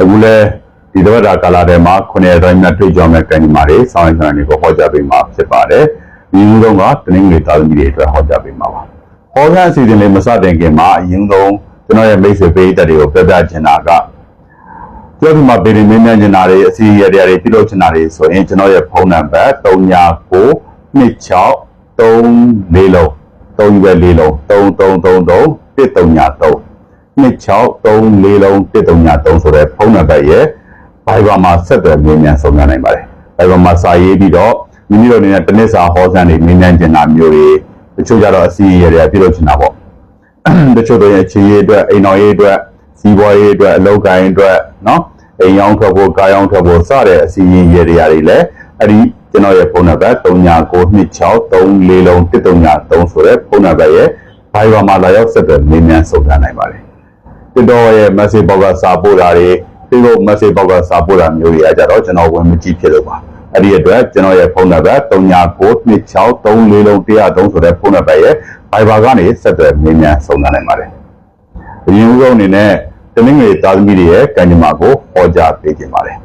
အခုလဲဒီတစ်ပတ်တာကာလာထဲမှာခုနှစ်ရက်တိုင်းမြတ်တွေ့ကြမဲ့ကံဒီမာတွေဆောင်းရည်တွေကိုဟောကြားပေးမှာဖြစ်ပါတယ်ဒီလိုတော့ကတနင်္ဂနွေသားသမီးတွေအတွက်ဟောကြားပေးမှာပါဟောကြားအစီအစဉ်လေးမစတင်ခင်မှာအရင်ဆုံးကျွန်တော်ရဲ့မိတ်ဆွေပေးတဲ့တွေကိုပြောပြချင်တာကကျောင်းဒီမှာဗီဒီယိုမင်းမြန်ချင်တာတွေအစီအရတွေပြုလုပ်ချင်တာတွေဆိုရင်ကျွန်တော်ရဲ့ဖုန်းနံပါတ်39 26 34လုံး3ရွယ်4လုံး3333 133 2634လုံး133ဆိုတဲ့ဖုန်းနံပါတ်ရဲ့ Viber မှာဆက်သွယ်မြင်းမြန်ဆုံးနိုင်ပါတယ်။ Viber မှာစာရေးပြီးတော့မိမိတို့အနေနဲ့တနစ်စာဟောစံတွေမြင်းမြန်ကျင်တာမျိုးတွေတချို့ကြတော့အစီအရတွေပြုလုပ်ချင်တာပေါ့။တချို့တို့ရဲ့ခြေရေးအတွက်အိမ်တော်ရေးအတွက်စီးပွားရေးအတွက်အလုပ်ကိုင်းအတွက်နော်အိမ်ရောင်းထွက်ဖို့ကားရောင်းထွက်ဖို့စတဲ့အစီအရတွေတွေလည်းအဲ့ဒီကျွန်တော်ရဲ့ဖုန်းနံပါတ်399634လုံး133ဆိုတဲ့ဖုန်းနံပါတ်ရဲ့ Viber မှာလာရောက်ဆက်သွယ်မြင်းမြန်ဆုံးနိုင်ပါတယ်။ တစ်တော်ရဲ့ message box ကစာပို့တာတွေ Facebook message box ကစာပို့တာမျိုးတွေအကြတော့ကျွန်တော်ဝင်မကြည့်ဖြစ်လို့ပါအဲ့ဒီအတွက်ကျွန်တော်ရဲ့ဖုန်းနံပါတ်399634လုံး103ဆိုတဲ့ဖုန်းနံပါတ်ရဲ့ Viber ကနေဆက်သွယ်မြင်းမြန်ဆုံးနိုင်ပါတယ်အရင်ဦးဆုံးအနေနဲ့တနင်္ဂနွေသားသမီးတွေရဲ့ကံကြမ္မာကိုဟောကြားပေးခြင်းပါတယ်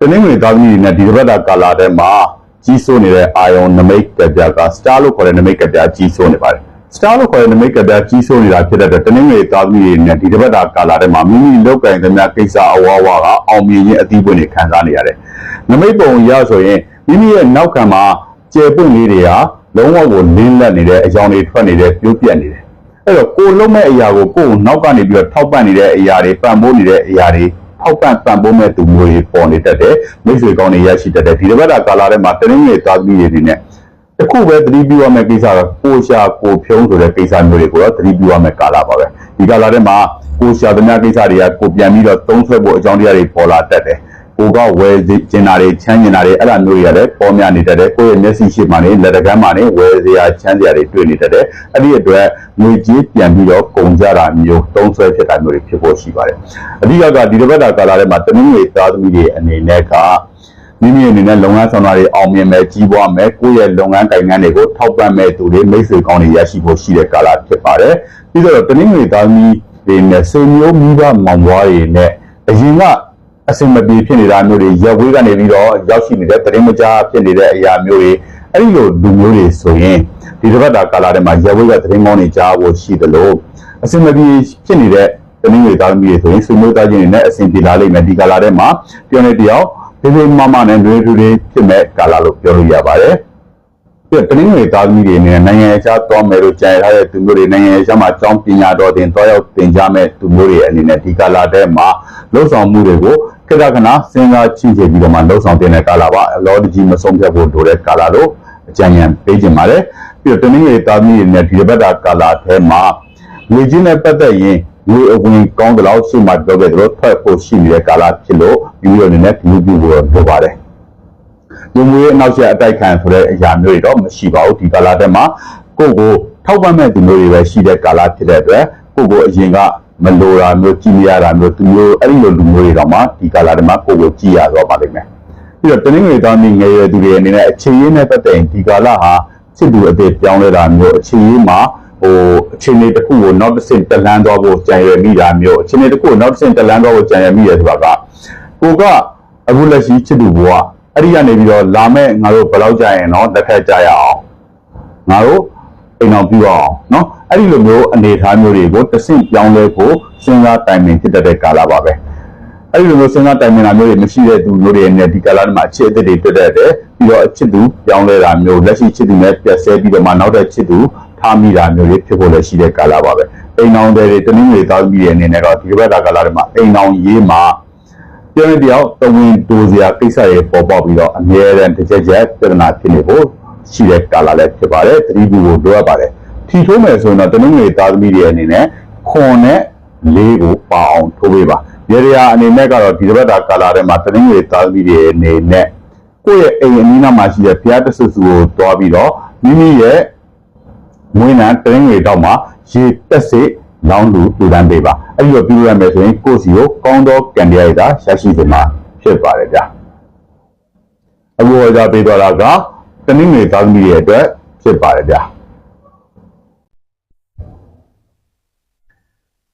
တနင်္ဂနွေသားသမီးတွေနဲ့ဒီတစ်ပတ်တာကာလာထဲမှာကြီးစိုးနေတဲ့အာယုံနမိတ်ကပြက star လို့ခေါ်တဲ့နမိတ်ကပြကြီးစိုးနေပါတယ် star လို့ခေါ်တဲ့နမိတ်ကပြကြီးစိုးနေတာဖြစ်တဲ့အတွက်တနင်္ဂနွေသားသမီးတွေနဲ့ဒီတစ်ပတ်တာကာလာထဲမှာမိမိလောက်ကင်သမျှကိစ္စအဝါဝါကအောင်မြင်ခြင်းအသီးပွင့်တွေခံစားနေရတယ်နမိတ်ပုံရဆိုရင်မိမိရဲ့နောက်ခံမှာကျေပွင့်လေးတွေဟာလုံးဝကိုလင်းလက်နေတဲ့အကြောင်းတွေထွက်နေတယ်ပြိုးပြက်နေတယ်အဲ့တော့ကိုလုံးမဲ့အရာကိုကိုယ်နောက်ကနေပြီးတော့ထောက်ပံ့နေတဲ့အရာတွေပံ့ပိုးနေတဲ့အရာတွေ ထောက်ပံ့ပံ့ပိုးမဲ့သူမျိုးတွေပေါ်နေတတ်တယ်မိတ်ဆွေကောင်းတွေရရှိတတ်တယ်ဒီတစ်ပတ်တာကာလာထဲမှာတနင်္ဂနွေသားသမီးတွေအနေနဲ့တခုပဲသတိပြုရမယ့်ကိစ္စကကိုရှာကိုဖြုံးဆိုတဲ့ကိစ္စမျိုးတွေကိုတော့သတိပြုရမယ့်ကာလပါပဲဒီကာလထဲမှာကိုရှာသမျှကိစ္စတွေကကိုပြန်ပြီးတော့သုံးဆွဲဖို့အကြောင်းတရားတွေပေါ်လာတတ်တယ် ကိုကဝယ်ကျင်တာတွေချမ်းကျင်တာတွေအဲ့ဒါမျိုးတွေကလည်းပေါ်များနေတတ်တယ်ကိုယ့်ရဲ့မျက်စိရှိမှနေလက်တကမ်းမှနေဝယ်စရာချမ်းစရာတွေတွေ့နေတတ်တယ်အဲ့ဒီအတွက်ငွေကြေးပြန်ပြီးတော့ကုန်ကြတာမျိုးသုံးဆွဲဖြစ်တာမျိုးတွေဖြစ်ဖို့ရှိပါတယ်အဓိကကဒီတစ်ပတ်တာကာလထဲမှာတနင်္ဂနွေသားသမီးတွေအနေနဲ့ကမိမိအနေနဲ့လုပ်ငန်းဆောင်တာတွေအောင်မြင်မယ်ကြီးပွားမယ်ကိုယ့်ရဲ့လုပ်ငန်းကိုင်ငန်းတွေကိုထောက်ပံ့မဲ့သူတွေမိတ်ဆွေကောင်းတွေရရှိဖို့ရှိတဲ့ကာလဖြစ်ပါတယ်ပြီးတော့တနင်္ဂနွေသားသမီးတွေနဲ့ဆွေမျိုးမိဘမောင်ဘွားတွေနဲ့အရင်က အစင်မပြေဖြစ်နေတာမျိုးတွေရက်ဝေးကနေပြီးတော့ရောက်ရှိနေတဲ့တရင်မကြားဖြစ်နေတဲ့အရာမျိုးတွေအဲ့ဒီလိုလူမျိုးတွေဆိုရင်ဒီတစ်ပတ်တာကာလထဲမှာရက်ဝေးကတရင်ကောင်းတွေကြားဖို့ရှိသလိုအစင်မပြေဖြစ်နေတဲ့တနင်္ဂနွေသားသမီးတွေဆိုရင်ဆွေမျိုးသားချင်းတွေနဲ့အဆင်ပြေလာလိမ့်မယ်ဒီကာလထဲမှာပြောနေတယောက်ဖေဖေမမနဲ့နှွေးထွေးထွေးဖြစ်မဲ့ကာလလို့ပြောလို့ရပါတယ်ပြတနင်္ဂနွေသားသမီးတွေအနေနဲ့နိုင်ငံခြားသွားမယ်လို့ကြံရထားတဲ့သူမျိုးတွေနိုင်ငံခြားမှာကျောင်းပညာတော်တင်တွားရောက်သင်ကြားမဲ့သူမျိုးတွေအနေနဲ့ဒီကာလထဲမှာလှုပ်ဆောင်မှုတွေကို ခေတ္တခဏစဉ်းစားချိချပြီးတော့မှလှုပ်ဆောင်တင်တဲ့ကာလပါအလောတကြီးမဆုံးဖြတ်ဖို့လိုတဲ့ကာလလို့အကြံဉာဏ်ပေးခြင်းပါတယ်ပြီးတော့တနင်္ဂနွေသားသမီးတွေနဲ့ဒီဘက်တာကာလထဲမှာငွေချင်းနဲ့ပတ်သက်ရင်ငွေအဝင်ကောင်းတဲ့လောက်ရှိမှပြောခဲ့တယ်လို့ထွက်ဖို့ရှိနေတဲ့ကာလဖြစ်လို့ဒီလိုအနေနဲ့ဒီလိုပြုဖို့လိုပါတယ်လူမျိုးရေးအနောက်ကျအတိုက်ခံဆိုတဲ့အရာမျိုးတွေတော့မရှိပါဘူးဒီကာလထဲမှာကိုယ့်ကိုထောက်ပံ့မဲ့ဒီမျိုးတွေပဲရှိတဲ့ကာလဖြစ်တဲ့အတွက်ကိုယ့်ကိုအရင်က မလိုတာမျိုးကြည်ရတာမျိုးသူမျိုးအဲ့ဒီလိုလူမျိုးတွေတော့မှဒီကာလာတွေမှာကိုယ်ကိုကြည်ရတော့ပါလိမ့်မယ်ပြီးတော့တင်းငွေသားမိငယ်ရွယ်သူတွေအနေနဲ့အခြေရင်းနဲ့ပတ်သက်ရင်ဒီကာလာဟာစစ်သူအသေးပြောင်းလဲတာမျိုးအခြေရင်းမှာဟိုအခြေအနေတစ်ခုကိုနောက်တစ်ဆင့်တလန်းသွားဖို့ကြံရမိတာမျိုးအခြေအနေတစ်ခုကိုနောက်တစ်ဆင့်တလန်းသွားဖို့ကြံရမိရဆိုတာကကိုကအခုလက်ရှိစစ်သူဘဝအဲ့ဒီကနေပြီးတော့လာမဲ့ငါတို့ဘယ်လောက်ကြာရင်တော့တစ်ဖက်ကြာရအောင်ငါတို့အိမ်အောင်ပြအောင်နော် အဲ့ဒီလိုမျိုးအနေအထားမျိုးတွေကိုတစ်ဆင့်ပြောင်းလဲဖို့စဉ်းစားတိုင်ပင်ဖြစ်တဲ့ကာလပါပဲအဲ့ဒီလိုမျိုးစဉ်းစားတိုင်ပင်တာမျိုးတွေမရှိတဲ့သူမျိုးတွေနဲ့ဒီကာလမှာအခြေအသစ်တွေတွေ့တဲ့တဲ့ပြီးတော့အချစ်သူပြောင်းလဲတာမျိုးလက်ရှိချစ်သူနဲ့ပြတ်ဆဲပြီးတော့မှနောက်တဲ့ချစ်သူထားမိတာမျိုးတွေဖြစ်ဖို့လည်းရှိတဲ့ကာလပါပဲအိမ်အောင်တွေတနည်းတွေတောက်ပြီးတဲ့အနေနဲ့တော့ဒီဘက်တာကာလတွေမှာအိမ်အောင်ရေးမှာပြောနေတယောက်တဝင်းတိုးစရာကိစ္စတွေပေါ်ပေါက်ပြီးတော့အမြဲတမ်းတစ်ချက်ချက်ပြဿနာဖြစ်နေဖို့ရှိတဲ့ကာလလည်းဖြစ်ပါတယ်သတိပြုဖို့လိုအပ်ပါတယ် ထီထိုးမယ်ဆိုရင်တော့တနင်္ဂနွေသားသမီးတွေအနေနဲ့ခွန်နဲ့လေးကိုပါအောင်ထိုးပေးပါရေရအနေနဲ့ကတော့ဒီတစ်ပတ်တာကာလထဲမှာတနင်္ဂနွေသားသမီးတွေအနေနဲ့ကိုယ့်ရဲ့အိမ်အနီးနားမှာရှိတဲ့ဘုရားတဆူဆူကိုတွားပြီးတော့မိမိရဲ့မွေးနံတရင်ငွေတော့မှာရေတက်စေလောင်းလူပူတန်းပေးပါအဲ့ဒီလိုပြုရမယ်ဆိုရင်ကိုယ့်စီကိုကောင်းသောကံတရားတွေရရှိစေမှာဖြစ်ပါတယ်ဗျာအခုဟောကြားပေးသွားတာကတနည်းငွေသားသမီးတွေအတွက်ဖြစ်ပါတယ်ဗျာ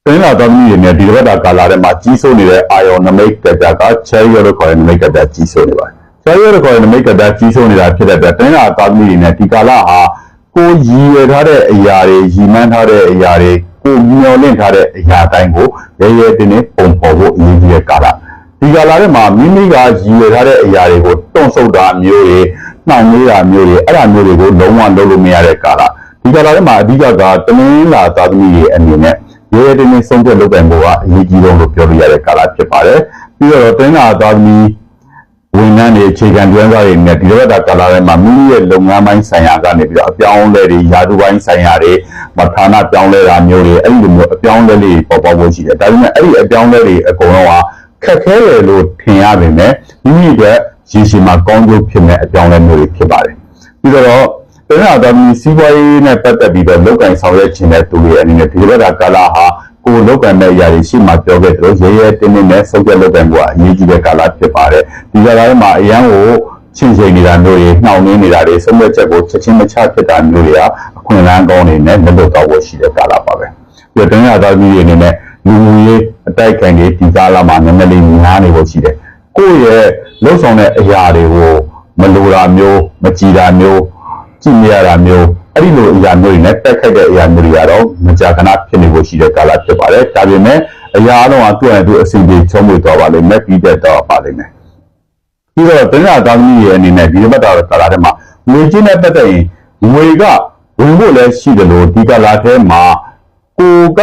တနင်္လာသားသမီးတွေနဲ့ဒီတစ်ပတ်တာကာလာထဲမှာကြီးစိုးနေတဲ့အာယုံနမိတ်ကကြက cherry လို့ခေါ်တဲ့နမိတ်ကကြကြီးစိုးနေပါတယ် cherry လို့ခေါ်တဲ့နမိတ်ကကြကြီးစိုးနေတာဖြစ်တဲ့အတွက်တနင်္လာသားသမီးတွေနဲ့ဒီကာလဟာကိုရည်ရွယ်ထားတဲ့အရာတွေရည်မှန်းထားတဲ့အရာတွေကိုမျှော်လင့်ထားတဲ့အရာတိုင်းကိုရဲရဲတင်းတင်းပုံဖော်ဖို့အရေးကြီးတဲ့ကာလဒီကာလထဲမှာမိမိကရည်ရွယ်ထားတဲ့အရာတွေကိုတုံ့ဆုပ်တာမျိုးတွေနှောင့်နှေးတာမျိုးတွေအဲ့ဒါမျိုးတွေကိုလုံးဝလုပ်လို့မရတဲ့ကာလဒီကာလထဲမှာအဓိကကတနင်္လာသားသမီးတွေအနေနဲ့ ရဲရဲတင်းတင်းဆုံးဖြတ်လုပ်ပိုင်ဖို့ကအရေးကြီးဆုံးလို့ပြောလို့ရတဲ့ကာလဖြစ်ပါတယ်ပြီးတော့တနင်္လာသားသမီးဝန်ထမ်းတွေအခြေခံကျွမ်းစားတွေနဲ့ဒီလိုတာကာလာထဲမှာမိမိရဲ့လုပ်ငန်းပိုင်းဆိုင်ရာကနေပြီးတော့အပြောင်းအလဲတွေယာတုပိုင်းဆိုင်ရာတွေမဌာနပြောင်းလဲတာမျိုးတွေအဲ့ဒီလိုမျိုးအပြောင်းအလဲလေးပေါ်ပေါက်ဖို့ရှိတယ်ဒါပေမဲ့အဲ့ဒီအပြောင်းအလဲတွေအကုန်လုံးဟာခက်ခဲတယ်လို့ထင်ရပေမဲ့မိမိအတွက်ရည်ရှိမှာကောင်းကျိုးဖြစ်မဲ့အပြောင်းအလဲမျိုးတွေဖြစ်ပါတယ်ပြီးတော့ တနင်္လာသားသမီးစီးပွားရေးနဲ့ပတ်သက်ပြီးတော့လုပ်ကင်ဆောင်ရွက်ခြင်းတဲ့သူတွေအနေနဲ့ဒီလိုတာကာလာဟာကိုလုတ်ကံမဲ့အရာတွေရှိမှပြောခဲ့သလိုရဲရဲတင်းတင်းနဲ့စုပ်ပြလုတ်ကံမှုကအရေးကြီးတဲ့ကာလဖြစ်ပါတယ်ဒီကာလမှာအရန်ကိုချင်းချင်းနေတာမျိုးတွေနှောင့်နှင်းနေတာတွေဆုံးဖြတ်ချက်ကိုချက်ချင်းမချဖြစ်တာမျိုးတွေကအခွင့်အလမ်းကောင်းနေနဲ့လက်လွတ်တော့ဖို့ရှိတဲ့ကာလပါပဲပြီးတော့တနင်္လာသားကြီးတွေအနေနဲ့လူမှုရေးအတိုက်ခံတွေဒီကာလမှာနည်းနည်းလေးများနေဖို့ရှိတယ်ကိုယ့်ရဲ့လှုပ်ဆောင်တဲ့အရာတွေကိုမလိုတာမျိုးမကြည်တာမျိုး ကြည့်မရတာမျိုးအဲ့ဒီလိုအရာမျိုးတွေနဲ့တက်ခိုက်တဲ့အရာမျိုးတွေကတော့မကြာခဏဖြစ်နေဖို့ရှိတဲ့ကာလဖြစ်ပါတယ်။ဒါပေမဲ့အရာအလုံးကသူ့အတူအစီအပြေချုံးမွေသွားပါလိမ့်မယ်ပြီးတဲ့တော့ပါလိမ့်မယ်။ပြီးတော့တင်းရသားသမီးရဲ့အနေနဲ့ဒီဘက်တော်ကာလထဲမှာငွေချင်းနဲ့ပတ်သက်ရင်ငွေကဝင်ဖို့လည်းရှိတယ်လို့ဒီကာလထဲမှာကိုက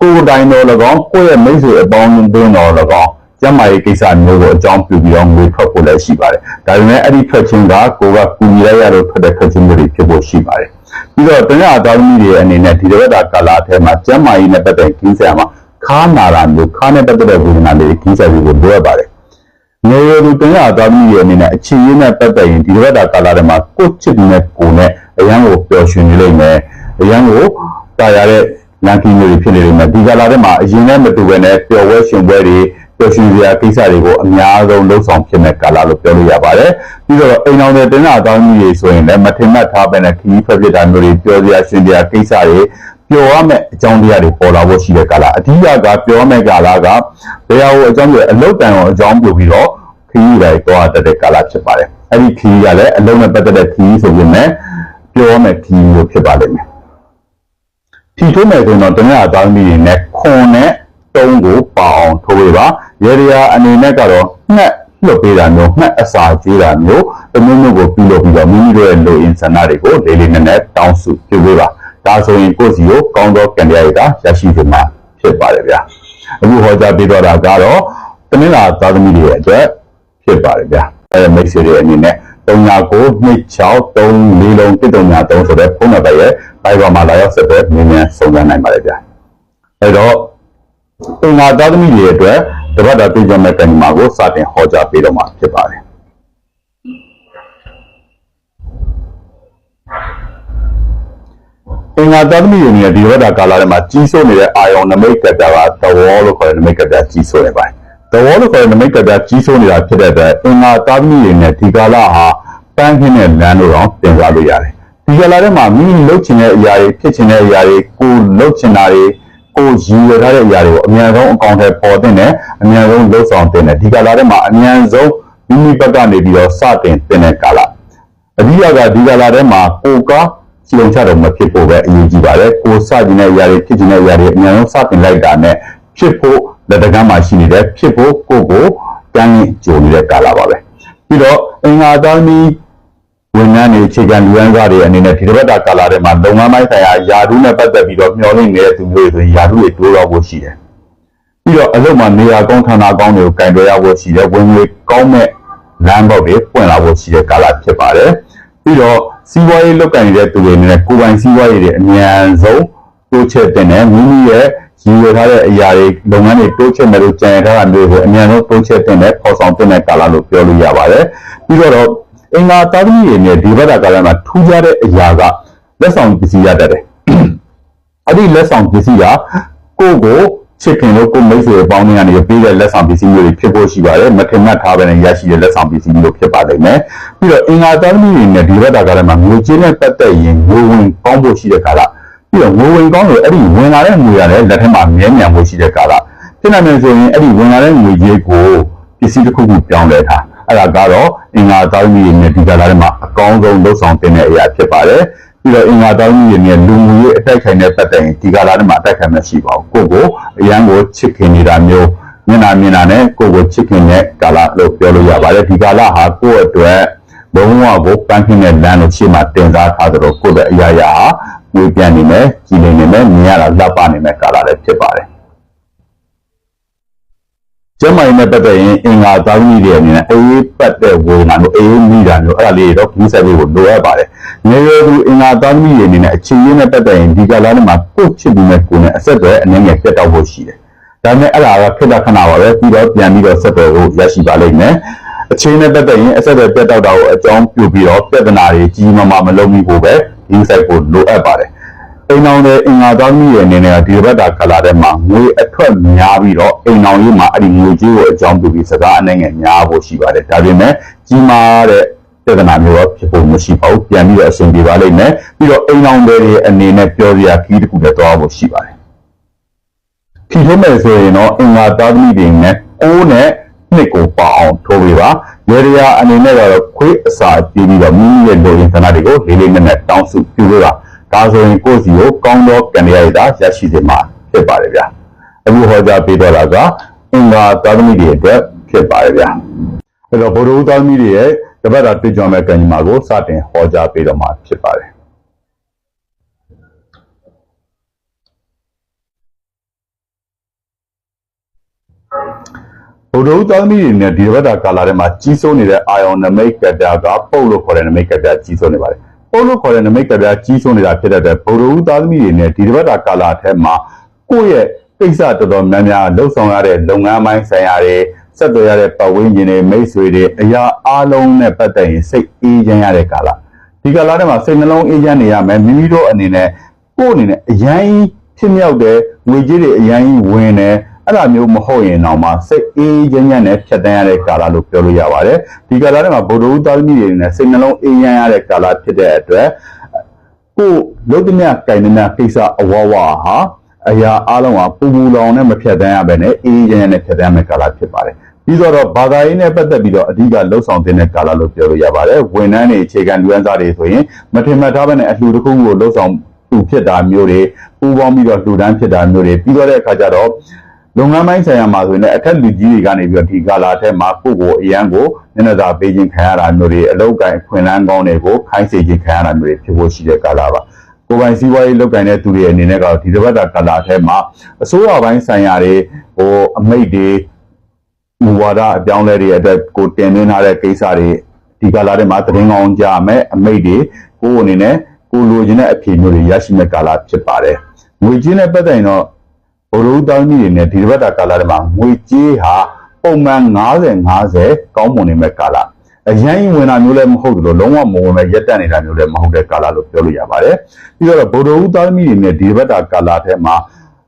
ကိုယ်တိုင်တော်၎င်းကိုယ့်ရဲ့မိတ်ဆွေအပေါင်းအသင်းတော်၎င်း ကျမ်းမာရေးကိစ္စမျိုးကိုအကြောင်းပြုပြီးတော့ငွေထွက်ဖို့လည်းရှိပါတယ်။ဒါပေမဲ့အဲ့ဒီထွက်ခြင်းကကိုကကူညီရရလို့ထွက်တဲ့ထွက်ခြင်းမျိုးတွေဖြစ်ဖို့ရှိပါတယ်။ပြီးတော့တနင်္လာသားသမီးတွေအနေနဲ့ဒီတစ်ပတ်တာကာလအထဲမှာကျမ်းမာရေးနဲ့ပတ်သက်ကြီးစရာမှာခါနာတာမျိုးခါနဲ့ပတ်သက်တဲ့ဝေဒနာတွေကြီးစရာတွေကိုလိုအပ်ပါတယ်။ငယ်ရွယ်သူတနင်္လာသားသမီးတွေအနေနဲ့အခြေရင်းနဲ့ပတ်သက်ရင်ဒီတစ်ပတ်တာကာလထဲမှာကိုယ့်ချစ်နဲ့ကိုယ်နဲ့အရန်ကိုပျော်ရွှင်နေလိမ့်မယ်။အရန်ကိုတာရတဲ့လန်ကီမျိုးတွေဖြစ်နေလိမ့်မယ်။ဒီကာလထဲမှာအရင်နဲ့မတူဘဲနဲ့ပျော်ဝဲရှင်ပွဲတွေ ပျော်ရွှင်စရာကိစ္စတွေကိုအများဆုံးလှုပ်ဆောင်ဖြစ်မဲ့ကာလလို့ပြောလို့ရပါတယ်။ပြီးတော့အိမ်အောင်တဲ့တင်းနာတောင်းကြီးတွေဆိုရင်လည်းမထင်မှတ်ထားပဲနဲ့ခီးဖက်ဖြစ်တာမျိုးတွေပျော်စရာရှင်စရာကိစ္စတွေပျော်ရမယ့်အကြောင်းတရားတွေပေါ်လာဖို့ရှိတဲ့ကာလအဓိကကပျော်ရမယ့်ကာလကဘယ်ဟာကိုအကြောင်းပြအလုတ်တန်ကိုအကြောင်းပြုပြီးတော့ခီးတွေတော့တတ်တဲ့ကာလဖြစ်ပါတယ်။အဲ့ဒီခီးကလည်းအလုံးနဲ့ပတ်သက်တဲ့ခီးဆိုရင်လည်းပျော်ရမယ့်ခီးမျိုးဖြစ်ပါလိမ့်မယ်။ထီထိုးမယ်ဆိုတော့တနင်္လာသားသမီးတွေနဲ့ခွန်နဲ့ တုံးကိုပါအောင်ထိုးပေးပါရေရီယာအနေနဲ့ကတော့ငှက်လွတ်ပေးတာမျိုးငှက်အစာကျွေးတာမျိုးအမျိုးမျိုးကိုပြုလုပ်ပြီးတော့မိမိတို့ရဲ့လိုအင်ဆန္ဒတွေကိုလေးလေးနက်နက်တောင်းစုပြုပေးပါဒါဆိုရင်ကိုယ့်စီကိုကောင်းသောကံတရားတွေကရရှိစေမှာဖြစ်ပါတယ်ဗျာအခုဟောကြားပေးတော့တာကတော့တနင်္လာသာသမီတွေရဲ့အတွက်ဖြစ်ပါတယ်ဗျာအဲမိတ်ဆွေတွေအနေနဲ့39 26 3 4လုံး133ဆိုတဲ့ဖုန်းနံပါတ်ရဲ့ Viber မှာလာရောက်ဆက်သွယ်မြင်မြန်စုံစမ်းနိုင်ပါတယ်ဗျာအဲတော့ အင်္ဂါသားသမီးတွေအတွက်တပတ်တာပြည်ကြမဲ့ကံမှာကိုစတင်ဟောကြားပေးတော့မှာဖြစ်ပါတယ်အင်္ဂါသားသမီးတွေနဲ့ဒီဘက်တာကာလာထဲမှာကြီးစိုးနေတဲ့အာယုံနမိတ်ကတာကသဝေါလို့ခေါ်တဲ့နမိတ်ကတာကြီးစိုးနေပါတယ်သဝေါလို့ခေါ်တဲ့နမိတ်ကတာကြီးစိုးနေတာဖြစ်တဲ့အတွက်အင်္ဂါသားသမီးတွေနဲ့ဒီကာလဟာပန်းခင်းတဲ့လမ်းတို့တော့တင်စားလို့ရတယ်ဒီကာလထဲမှာမိမိလှုပ်ချင်တဲ့အရာတွေဖြစ်ချင်တဲ့အရာတွေကိုလှုပ်ချင်တာတွေ ကိုရည်ရွယ်ထားတဲ့အရာတွေကိုအများဆုံးအကောင့်ထဲပေါ်တင်တယ်အများဆုံးလှုပ်ဆောင်တင်တယ်ဒီကာလထဲမှာအများဆုံးမိမိဘက်ကနေပြီးတော့စတင်တင်တဲ့ကာလအဓိကကဒီကာလထဲမှာကိုကစီလုံးချတော့မဖြစ်ဖို့ပဲအရေးကြီးပါတယ်ကိုစတင်တဲ့အရာတွေဖြစ်ချင်တဲ့အရာတွေအများဆုံးစတင်လိုက်တာနဲ့ဖြစ်ဖို့လက်တကမ်းမှာရှိနေတယ်ဖြစ်ဖို့ကိုကိုကမ်းရင်ကြုံနေတဲ့ကာလပါပဲပြီးတော့အင်္ဂါသားမီ ဝန်ထမ်းတွေအခြေခံလူရန်စားတွေအနေနဲ့ဒီတစ်ပတ်တာကာလထဲမှာလုပ်ငန်းပိုင်းဆိုင်ရာယာတုနဲ့ပတ်သက်ပြီးတော့မျှော်လင့်နေတဲ့သူမျိုးတွေဆိုရင်ယာတုတွေတိုးတော့ဖို့ရှိတယ်။ပြီးတော့အလုပ်မှာနေရာကောင်းဌာနကောင်းတွေကိုကင်တွယ်ရဖို့ရှိတယ်။ဝင်ငွေကောင်းမဲ့လမ်းပေါက်တွေပွင့်လာဖို့ရှိတဲ့ကာလဖြစ်ပါတယ်။ပြီးတော့စီးပွားရေးလုပ်ကင်နေတဲ့သူတွေအနေနဲ့ကိုယ်ပိုင်စီးပွားရေးတွေအမြန်ဆုံးတိုးချဲ့တဲ့နဲ့မိမိရဲ့ရည်ရွယ်ထားတဲ့အရာတွေလုပ်ငန်းတွေတိုးချဲ့မယ်လို့ကြံရထားတာမျိုးကိုအမြန်ဆုံးတိုးချဲ့တဲ့နဲ့ပေါ်ဆောင်တဲ့ကာလလို့ပြောလို့ရပါတယ်။ပြီးတော့ အင်္ဂါသားသမီးတွေနဲ့ဒီဘက်ကကာလမှာထူးခြားတဲ့အရာကလက်ဆောင်ပစ္စည်းရတတ်တယ်။အဲ့ဒီလက်ဆောင်ပစ္စည်းကကိုယ့်ကိုချချစ်ခင်လို့ကိုယ်မိတ်ဆွေအပေါင်းတွေကနေပေးတဲ့လက်ဆောင်ပစ္စည်းမျိုးတွေဖြစ်ဖို့ရှိပါတယ်မထင်မှတ်ထားဘဲနဲ့ရရှိတဲ့လက်ဆောင်ပစ္စည်းမျိုးဖြစ်ပါလိမ့်မယ်ပြီးတော့အင်္ဂါသားသမီးတွေနဲ့ဒီဘက်တာကလည်းမှာငွေကြေးနဲ့ပတ်သက်ရင်ငွေဝင်ကောင်းဖို့ရှိတဲ့ကာလပြီးတော့ငွေဝင်ကောင်းလို့အဲ့ဒီဝင်လာတဲ့ငွေရတယ်လက်ထက်မှာမြဲမြံဖို့ရှိတဲ့ကာလဖြစ်နိုင်မယ်ဆိုရင်အဲ့ဒီဝင်လာတဲ့ငွေကြေးကိုပစ္စည်းတစ်ခုခုပြောင်းလဲထား အဲ့ဒါကတော့အင်္ဂါသားသမီးတွေနဲ့ဒီကလာထဲမှာအကောင်းဆုံးလှုပ်ဆောင်တင်တဲ့အရာဖြစ်ပါတယ်ပြီးတော့အင်္ဂါသားသမီးတွေနဲ့လူမှုရေးအတိုက်ခိုင်တဲ့ပတ်သက်ရင်ဒီကလာထဲမှာအတိုက်ခိုင်မရှိပါဘူးကိုယ့်ကိုအရန်ကိုချစ်ခင်နေတာမျိုးမျက်နှာမြင်တာနဲ့ကိုယ့်ကိုချစ်ခင်တဲ့ကာလလို့ပြောလို့ရပါတယ်ဒီကာလဟာကိုယ့်အတွက်ဘုံဝကိုပန်းခင်းတဲ့လမ်းလို့ရှေ့မှာတင်စားထားသလိုကိုယ့်ရဲ့အရာရာဟာဝေးပြန်နေမယ်ကြည်နေနေမယ်မြင်ရတာလက်ပနေမယ်ကာလလည်းဖြစ်ပါတယ် ကျမကြီးနဲ့ပတ်သက်ရင်အင်္ဂါသားကြီးတွေအနေနဲ့အေးပတ်တဲ့ဝေဒနာမျိုးအေးမိတာမျိုးအဲ့ဒါလေးတော့ဒီဆိုင်လေးကိုလိုအပ်ပါတယ်။ငယ်ရွယ်သူအင်္ဂါသားကြီးတွေအနေနဲ့အခြေရင်းနဲ့ပတ်သက်ရင်ဒီကလာနဲ့မှာကိုယ့်ချစ်သူနဲ့ကိုယ်နဲ့အဆက်အသွယ်အနေနဲ့ပြတ်တောက်ဖို့ရှိတယ်။ဒါပေမဲ့အဲ့ဒါကခက်တာခဏပါပဲပြီးတော့ပြန်ပြီးတော့ဆက်သွယ်ဖို့ရရှိပါလိမ့်မယ်။အချိန်နဲ့ပတ်သက်ရင်အဆက်အသွယ်ပြတ်တောက်တာကိုအကြောင်းပြုပြီးတော့ပြဿနာတွေကြီးမားမားမလုံးမိဖို့ပဲဒီဆိုင်ကိုလိုအပ်ပါတယ်။ အိမ်အောင်တဲ့အင်္ဂါသားမိရဲ့အနေနဲ့ဒီဘက်တာကလာတဲ့မှာငွေအထွက်များပြီးတော့အိမ်အောင်ရေးမှာအဲ့ဒီငွေကြေးကိုအကြောင်းပြုပြီးစကားအနေငယ်များဖို့ရှိပါတယ်ဒါပေမဲ့ကြီးမားတဲ့ပြဿနာမျိုးတော့ဖြစ်ဖို့မရှိပါဘူးပြန်ပြီးတော့အဆင်ပြေပါလိမ့်မယ်ပြီးတော့အိမ်အောင်တွေအနေနဲ့ပြောစရာခီးတစ်ခုလည်းသွားဖို့ရှိပါတယ်ခီးထုံးမယ်ဆိုရင်တော့အင်္ဂါသားမိတွေနဲ့အိုးနဲ့နှစ်ကိုပါအောင်ထိုးပေးပါရေရရာအနေနဲ့ကတော့ခွေးအစာပြီးပြီးတော့မိမိရဲ့လိုရင်းသနာတွေကိုလေးလေးနက်နက်တောင်းစုပြုလို့ပါ ဒါဆိုရင်ကိုယ့်စီကိုကောင်းသောကံရရတာရရှိစေမှာဖြစ်ပါတယ်ဗျာအခုဟောကြားပေးတော့တာကအင်္ဂါသာသမီတွေအတွက်ဖြစ်ပါတယ်ဗျာအဲ့တော့ဘုရုသာသမီတွေရဲ့တပတ်တာတွေ့ကြမဲ့ကံကြီးမှာကိုစတင်ဟောကြားပေးတော့မှာဖြစ်ပါတယ်ဘုဒ္ဓသာသမီတွေနဲ့ဒီဘက်တာကာလာထဲမှာကြီးစိုးနေတဲ့အာယောနမိတ်ကတာကပုတ်လို့ခေါ်တဲ့နမိတ်ကတာကြီးစိုးနေပါတယ် ပုတ်လို့ခေါ်တဲ့နမိတ်ကပြားကြီးဆုံးနေတာဖြစ်တဲ့အတွက်ဗုဒ္ဓဦးသားသမီးတွေနဲ့ဒီတစ်ပတ်တာကာလာထဲမှာကိုယ့်ရဲ့ကိစ္စတော်တော်များများလှုပ်ဆောင်ရတဲ့လုပ်ငန်းပိုင်းဆိုင်ရာတွေဆက်သွယ်ရတဲ့ပတ်ဝန်းကျင်တွေမိတ်ဆွေတွေအရာအလုံးနဲ့ပတ်သက်ရင်စိတ်အေးချမ်းရတဲ့ကာလဒီကာလထဲမှာစိတ်နှလုံးအေးချမ်းနေရမယ်မိမိတို့အနေနဲ့ကိုယ့်အနေနဲ့အရင်ဖြစ်မြောက်တဲ့ငွေကြေးတွေအရင်ဝင်တယ် အဲ့လိုမျိုးမဟုတ်ရင်တော့မှစိတ်အေးချမ်းချမ်းနဲ့ဖြတ်တန်းရတဲ့ကာလလို့ပြောလို့ရပါတယ်ဒီကာလထဲမှာဗုဒ္ဓဦးသားသမီးတွေနဲ့စိတ်နှလုံးအေးချမ်းရတဲ့ကာလဖြစ်တဲ့အတွက်ကိုလုတ်တမြကင်နနာကိစ္စအဝဝဟာအရာအလုံးဟာပူပူလောင်နဲ့မဖြတ်တန်းရဘဲနဲ့အေးချမ်းချမ်းနဲ့ဖြတ်တန်းမဲ့ကာလဖြစ်ပါတယ်ပြီးတော့ဘာသာရေးနဲ့ပတ်သက်ပြီးတော့အဓိကလှုပ်ဆောင်တဲ့ကာလလို့ပြောလို့ရပါတယ်ဝန်ထမ်းတွေအခြေခံလူရန်သားတွေဆိုရင်မထင်မှတ်ထားဘဲနဲ့အလှူတစ်ခုကိုလှုပ်ဆောင်သူဖြစ်တာမျိုးတွေပူပေါင်းပြီးတော့လှူဒန်းဖြစ်တာမျိုးတွေပြီးတော့တဲ့အခါကျတော့ လုပ်ငန်းပိုင်းဆိုင်ရာမှာဆိုရင်လည်းအခက်လူကြီးတွေကနေပြီးတော့ဒီကာလာထဲမှာကိုယ့်ကိုအရန်ကိုနည်းနည်းသာပေးခြင်းခံရတာမျိုးတွေအလောက်ကိုင်းခွင်လန်းကောင်းတွေကိုခိုင်းစေခြင်းခံရတာမျိုးတွေဖြစ်ဖို့ရှိတဲ့ကာလာပါကိုယ်ပိုင်စီးပွားရေးလုပ်ကိုင်တဲ့သူတွေအနေနဲ့ကတော့ဒီတစ်ပတ်တာကာလာထဲမှာအစိုးရပိုင်းဆိုင်ရာတွေဟိုအမိတ်တွေမူဝါဒအပြောင်းလဲတွေအတွက်ကိုတင်သွင်းထားတဲ့ကိစ္စတွေဒီကာလာထဲမှာသတင်းကောင်းကြမယ်အမိတ်တွေကိုယ်အနေနဲ့ကိုလိုချင်တဲ့အဖြေမျိုးတွေရရှိမဲ့ကာလာဖြစ်ပါတယ်ငွေကြေးနဲ့ပတ်သက်ရင်တော့ ဘိုလ်ဦးတောင်းကြီးတွေနဲ့ဒီတစ်ပတ်တာကာလတွေမှာငွေကြေးဟာပုံမှန်90 50ကောင်းမွန်နေမဲ့ကာလအရင်ဝင်တာမျိုးလည်းမဟုတ်ဘူးလို့လုံးဝမဝင်မဲ့ရက်တက်နေတာမျိုးလည်းမဟုတ်တဲ့ကာလလို့ပြောလို့ရပါတယ်ပြီးတော့ဗိုလ်ဦးတောင်းကြီးတွေနဲ့ဒီတစ်ပတ်တာကာလထဲမှာ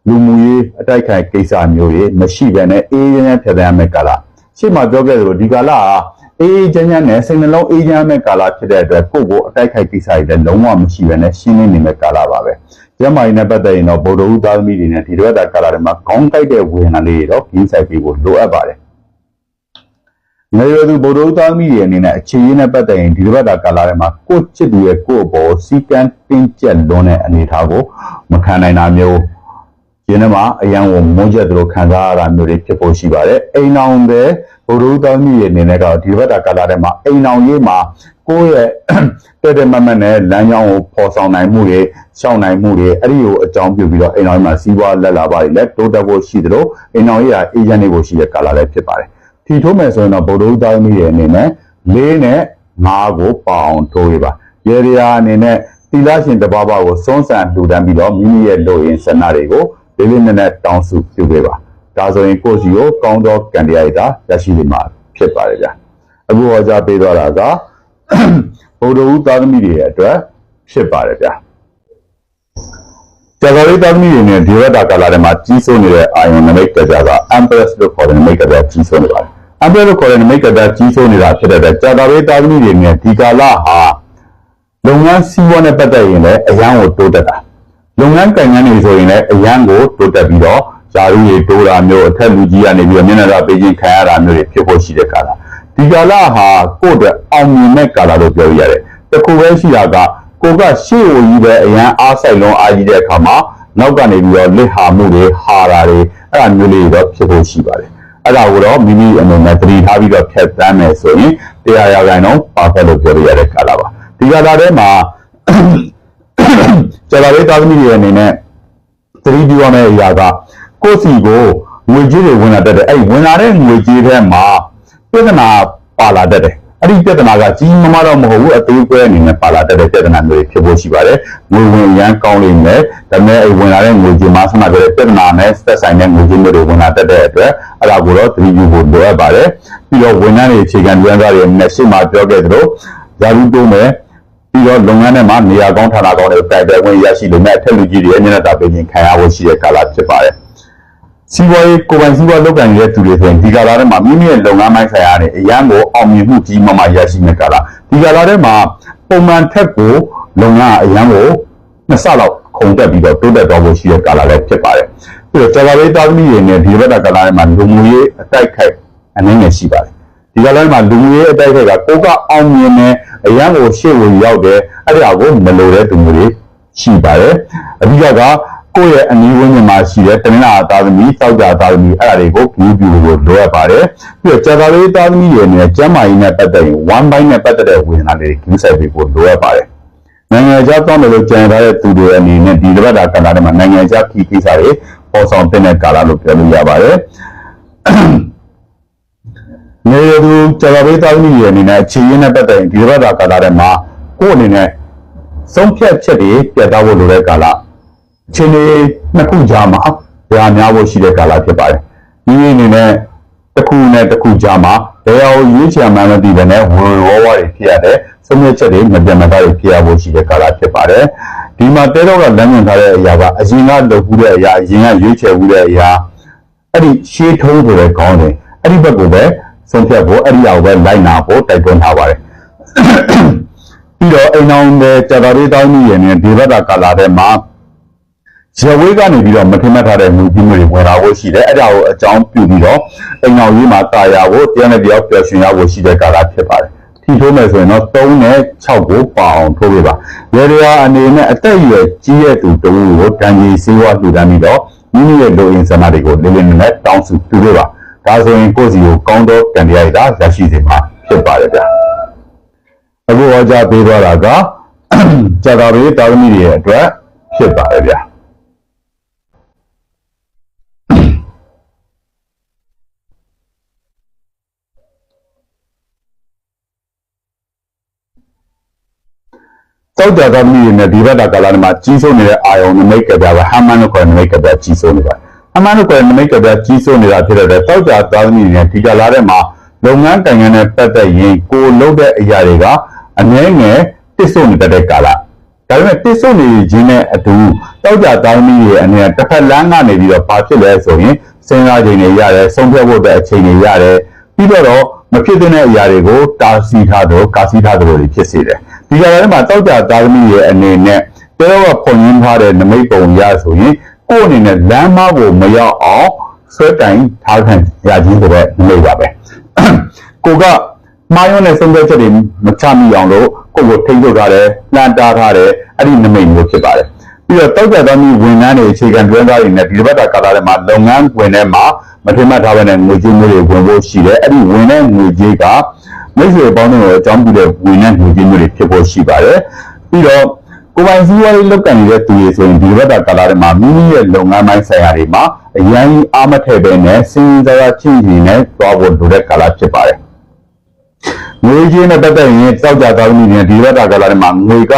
လူမှုရေးအတိုက်ခိုက်ကိစ္စမျိုးတွေမရှိဘဲနဲ့အေးရင်းဖြတ်သန်းမဲ့ကာလရှေ့မှာပြောခဲ့သလိုဒီကာလဟာအေးချမ်းချမ်းနဲ့စိတ်နှလုံးအေးချမ်းမဲ့ကာလဖြစ်တဲ့အတွက်ကိုယ့်ကိုအတိုက်ခိုက်ကိစ္စတွေလည်းလုံးဝမရှိဘဲနဲ့ရှင်းလင်းနေမဲ့ကာလပါပဲ ကျမကြီးနဲ့ပတ်သက်ရင်တော့ဗုဒ္ဓဦးသားသမီးတွေနဲ့ဒီလိုတာကာလာတွေမှာခေါင်းတိုက်တဲ့ဝေဒနာလေးတွေတော့ဂင်းဆိုင်ပြီးဖို့လိုအပ်ပါတယ်။ငယ်ရွယ်သူဗုဒ္ဓဦးသားသမီးတွေအနေနဲ့အခြေရင်းနဲ့ပတ်သက်ရင်ဒီလိုတာကာလာတွေမှာကိုယ့်ချစ်သူရဲ့ကိုယ့်အပေါ်စီကံတင်းကျပ်လွန်းတဲ့အနေအထားကိုမခံနိုင်တာမျိုးရင်းနှမှာအရန်ကိုမုန်းချက်သလိုခံစားရတာမျိုးတွေဖြစ်ဖို့ရှိပါတယ်။ အိမ်အောင်တဲ့ဗုဒ္ဓဦးသားသမီးတွေအနေနဲ့ကတော့ဒီလိုတာကာလာတွေမှာအိမ်အောင်ရေးမှာကိုယ့်ရဲ့တဲ့တဲ့မမတ်နဲ့လမ်းကြောင်းကိုပေါ်ဆောင်နိုင်မှုတွေရှောင်နိုင်မှုတွေအဲ့ဒီကိုအကြောင်းပြုပြီးတော့အိမ်တော်မှာစီးပွားလက်လာပါလိမ့်လက်တိုးတက်ဖို့ရှိသလိုအိမ်တော်ရေးရာအေဂျင့်တွေဖို့ရှိတဲ့ကာလလည်းဖြစ်ပါတယ်ထီထိုးမယ်ဆိုရင်တော့ဗုဒ္ဓဦးသားသမီးတွေအနေနဲ့လေးနဲ့ငါးကိုပအောင်ထိုးရပါရေရရာအနေနဲ့သီလရှင်တပါးပါကိုစွန့်ဆန်လှူဒန်းပြီးတော့မိမိရဲ့လိုရင်းဆန္ဒတွေကိုလေးလေးနက်နက်တောင်းစုပြုပေးပါ ဒါဆိုရင်ကိုယ့်စီကိုကောင်းသောကံတရားရတာရရှိနေမှာဖြစ်ပါတယ်ဗျာအခုဟောကြားပေးတော့တာကဗုဒ္ဓဦးသားသမီးတွေရဲ့အတွက်ဖြစ်ပါတယ်ဗျာကျကြာသာလေးသားသမီးတွေနဲ့ဒီရက်တာကာလာထဲမှာကြီးစိုးနေတဲ့အာယုံနမိတ်ကကြက Empress လို့ခေါ်တဲ့နမိတ်ကကြကြီးစိုးနေပါတယ် Empress လို့ခေါ်တဲ့နမိတ်ကကြကြီးစိုးနေတာဖြစ်တဲ့အတွက်ကြာသာလေးသားသမီးတွေနဲ့ဒီကာလဟာလုပ်ငန်းစီးပွားနဲ့ပတ်သက်ရင်လည်းအရန်ကိုတိုးတက်တာလုပ်ငန်းကံငန်းတွေဆိုရင်လည်းအရန်ကိုတိုးတက်ပြီးတော့ ဇာတိတွေတိုးတာမျိုးအထက်လူကြီးကနေပြီးတော့မျက်နှာသာပေးခြင်းခံရတာမျိုးတွေဖြစ်ဖို့ရှိတဲ့ကာလဒီကာလဟာကိုယ့်အတွက်အောင်မြင်တဲ့ကာလလို့ပြောရရတယ်တခုပဲရှိတာကကိုကရှေ့ကိုကြီးပဲအရန်အားဆိုင်လုံးအားကြီးတဲ့အခါမှာနောက်ကနေပြီးတော့လက်ဟာမှုတွေဟာတာတွေအဲ့ဒါမျိုးလေးတွေတော့ဖြစ်ဖို့ရှိပါတယ်အဲ့ဒါကိုတော့မိမိအနေနဲ့သတိထားပြီးတော့ဖြတ်သန်းမယ်ဆိုရင်တရားရဂိုင်တော့ပါဖက်လို့ပြောရတဲ့ကာလပါဒီကာလထဲမှာကျွန်တော်လေးသားသမီးတွေအနေနဲ့သတိပြုရမယ့်အရာက ကိုယ့်စီကိုငွေကြေးတွေဝင်လာတတ်တယ်အဲ့ဝင်လာတဲ့ငွေကြေးထဲမှာပြဿနာပါလာတတ်တယ်အဲ့ဒီပြဿနာကကြီးမားမားတော့မဟုတ်ဘူးအသေးကွဲအနေနဲ့ပါလာတတ်တဲ့ပြဿနာမျိုးတွေဖြစ်ဖို့ရှိပါတယ်ငွေဝင်ရန်ကောင်းလိမ့်မယ်ဒါပေမဲ့အဲ့ဝင်လာတဲ့ငွေကြေးမှာဆန္ဒပြတဲ့ပြဿနာနဲ့သက်ဆိုင်တဲ့ငွေကြေးမျိုးတွေဝင်လာတတ်တဲ့အတွက်အဲ့ဒါကိုတော့သတိပြုဖို့လိုအပ်ပါတယ်ပြီးတော့ဝန်ထမ်းတွေအခြေခံလူရန်သားတွေနဲ့ရှေ့မှာပြောခဲ့သလိုဇာတိတိုးမယ်ပြီးတော့လုပ်ငန်းထဲမှာနေရာကောင်းဌာနကောင်းတွေတိုင်တယ်ဝင်ရရှိလို့မဲ့အထက်လူကြီးတွေရဲ့မျက်နှာသာပေးခြင်းခံရဖို့ရှိတဲ့ကာလဖြစ်ပါတယ်။ စီးပွားရေးကိုယ်ပိုင်စီးပွားလုပ်ကိုင်နေတဲ့သူတွေဆိုရင်ဒီကာလထဲမှာမိမိရဲ့လုပ်ငန်းပိုင်းဆိုင်ရာတွေအရန်ကိုအောင်မြင်မှုကြီးမားမားရရှိတဲ့ကာလဒီကာလထဲမှာပုံမှန်ထက်ကိုလုပ်ငန်းအရန်ကိုနှစ်ဆလောက်ခုန်တက်ပြီးတော့တိုးတက်သွားဖို့ရှိတဲ့ကာလလည်းဖြစ်ပါတယ်။ပြီးတော့ကြာသာလေးသားသမီးတွေနဲ့ဒီဘက်ကကာလထဲမှာလူမှုရေးအတိုက်ခိုက်အနေနဲ့ရှိပါတယ်။ဒီကလည်းမှာလူမျိုးရေးအတိုက်ခိုက်ကကိုကအောင်မြင်နေအရန်ကိုရှေ့ကိုရောက်တယ်အဲ့ဒါကိုမလိုတဲ့သူမျိုးတွေရှိပါတယ်အဓိကက ကိုယ့်ရဲ့အနည်းဝန်းကျင်မှာရှိတဲ့တနင်္လာသားသမီးတောက်ကြသားသမီးအဲ့ဒါတွေကိုပြုပြုလို့လိုအပ်ပါတယ်ပြီးတော့ကြာသာလေးသားသမီးတွေနဲ့ကျမ်းမာရေးနဲ့ပတ်သက်ရင် one by နဲ့ပတ်သက်တဲ့ဝေဒနာတွေကျူးဆိုင်ပေးဖို့လိုအပ်ပါတယ်နိုင်ငံခြားသွားမယ်လို့ကြံထားတဲ့သူတွေအနေနဲ့ဒီတစ်ပတ်တာကာလထဲမှာနိုင်ငံခြားခီးကိစ္စတွေပေါ်ဆောင်တဲ့ကာလလို့ပြောလို့ရပါတယ်နေရသူကြာသာပေးသားသမီးတွေအနေနဲ့အခြေရင်းနဲ့ပတ်သက်ရင်ဒီတစ်ပတ်တာကာလထဲမှာကိုယ့်အနေနဲ့ဆုံးဖြတ်ချက်တွေပြတ်သားဖို့လိုတဲ့ကာလအ ချိန်တွေနှစ်ခုကြာမှာကြာများဖို့ရှိတဲ့ကာလဖြစ်ပါတယ်။ဒီအနေနဲ့တစ်ခုနဲ့တစ်ခုကြာမှာဘယ်အောင်ရွေးချယ်မှန်းမသိတဲ့နဲ့ဝေဝဝတွေဖြစ်ရတဲ့ဆုံးဖြတ်ချက်တွေမပြတ်မသားတွေဖြစ်ရဖို့ရှိတဲ့ကာလဖြစ်ပါတယ်။ဒီမှာတဲတော့ကလမ်းညွှန်ထားတဲ့အရာကအရင်ကလုပ်ခုတဲ့အရာအရင်ကရွေးချယ်ခုတဲ့အရာအဲ့ဒီရှေးထုံးဆိုတဲ့ခေါင်းစဉ်အဲ့ဒီဘက်ကိုပဲဆုံးဖြတ်ဖို့အဲ့ဒီအရာကိုပဲလိုက်နာဖို့တိုက်တွန်းထားပါတယ်။ပြီးတော့အိမ်အောင်တဲ့ကြာတော်လေးတောင်းကြီးရနေဒီဘက်ကကာလာထဲမှာ ဇဝေးကနေပြီးတော့မထင်မှတ်ထားတဲ့မူကြီးမျိုးတွေဝင်လာဖို့ရှိတယ်အဲ့ဒါကိုအကြောင်းပြုပြီးတော့အိမ်အောင်ကြီးမှာတာယာဖို့တရားနဲ့တရားပျော်ရွှင်ရဖို့ရှိတဲ့ကာလဖြစ်ပါတယ်ထီထိုးမယ်ဆိုရင်တော့3နဲ့6ကိုပါအောင်ထိုးပြပါရေရရာအနေနဲ့အသက်အရွယ်ကြီးတဲ့သူတဦးကိုတန်ကြီးစေးဝါလှူဒန်းပြီးတော့မိမိရဲ့လိုအင်ဆန္ဒတွေကိုလေးလေးနက်နက်တောင်းဆိုပြုပြပါဒါဆိုရင်ကိုယ့်စီကိုကောင်းသောကံတရားတွေရရှိစေမှာဖြစ်ပါတယ်ဗျာအခုဟောကြားပေးသွားတာကကြာတာတွေတာသမီတွေရဲ့အတွက်ဖြစ်ပါတယ်ဗျာ တောက်ကြသောမိတွေနဲ့ဒီဘက်တာကာလမှာကြီးစိုးနေတဲ့အာယုံနမိတ်ကပြားကဟမန်လို့ခေါ်တဲ့နမိတ်ကပြားကြီးစိုးနေပါတယ်။ဟမန်လို့ခေါ်တဲ့နမိတ်ကပြားကြီးစိုးနေတာဖြစ်တဲ့အတွက်တောက်ကြသောမိတွေနဲ့ဒီကာလထဲမှာလုပ်ငန်းတိုင်ငံနဲ့ပတ်သက်ရင်ကိုလုပ်တဲ့အရာတွေကအငဲငယ်တစ်ဆို့နေတဲ့ကာလဒါပေမဲ့တစ်ဆို့နေခြင်းနဲ့အတူတောက်ကြသောမိတွေအနေနဲ့တစ်ဖက်လမ်းကနေပြီးတော့ဘာဖြစ်လဲဆိုရင်စဉ်းစားချိန်တွေရတယ်ဆုံးဖြတ်ဖို့အတွက်အချိန်တွေရတယ်ပြီးတော့မဖြစ်တဲ့အရာတွေကိုတာစီထားတော့ကာစီထားတယ်လို့ဖြစ်စေတယ် ဒီကြတဲ့မှာတောက်ကြသားသမီးရဲ့အနေနဲ့တဲတော့ဖွင့်ရင်းထားတဲ့နမိတ်ပုံရဆိုရင်ကိုယ့်အနေနဲ့လမ်းမကိုမရောက်အောင်ဆွဲတိုင်ထားခံရခြင်းဆိုတဲ့နမိတ်ပါပဲကိုကမှားရုံးနဲ့ဆုံးဖြတ်ချက်တွေမချမိအောင်လို့ကိုယ့်ကိုထိန်းချုပ်ထားတယ်လှန်တားထားတယ်အဲ့ဒီနမိတ်မျိုးဖြစ်ပါတယ်ပြီးတော့တောက်ကြသားသမီးဝန်ထမ်းတွေအခြေခံတွင်းသားတွေနဲ့ဒီဘက်ကကာလာထဲမှာလုပ်ငန်းဝင်ထဲမှာမထင်မှတ်ထားဘဲနဲ့ငွေကြေးမျိုးတွေဝင်ဖို့ရှိတယ်အဲ့ဒီဝင်တဲ့ငွေကြေးက မိတ်ဆွေပေါင်းတို့အကြောင်းပြုတဲ့ဝင်တဲ့ငွေကြေးမျိုးတွေဖြစ်ဖို့ရှိပါတယ်ပြီးတော့ကိုယ်ပိုင်စည်းဝါးရေးလုပ်ကင်နေတဲ့သူတွေဆိုရင်ဒီဘက်ကကာလာထဲမှာမိမိရဲ့လုပ်ငန်းပိုင်းဆိုင်ရာတွေမှာအရင်အားမထည့်ဘဲနဲ့စင်စရာချင်းချင်းနဲ့တွားဖို့လိုတဲ့ကာလဖြစ်ပါတယ်ငွေကြေးနဲ့ပတ်သက်ရင်တောက်ကြသားမိတွေဒီဘက်ကကာလာထဲမှာငွေက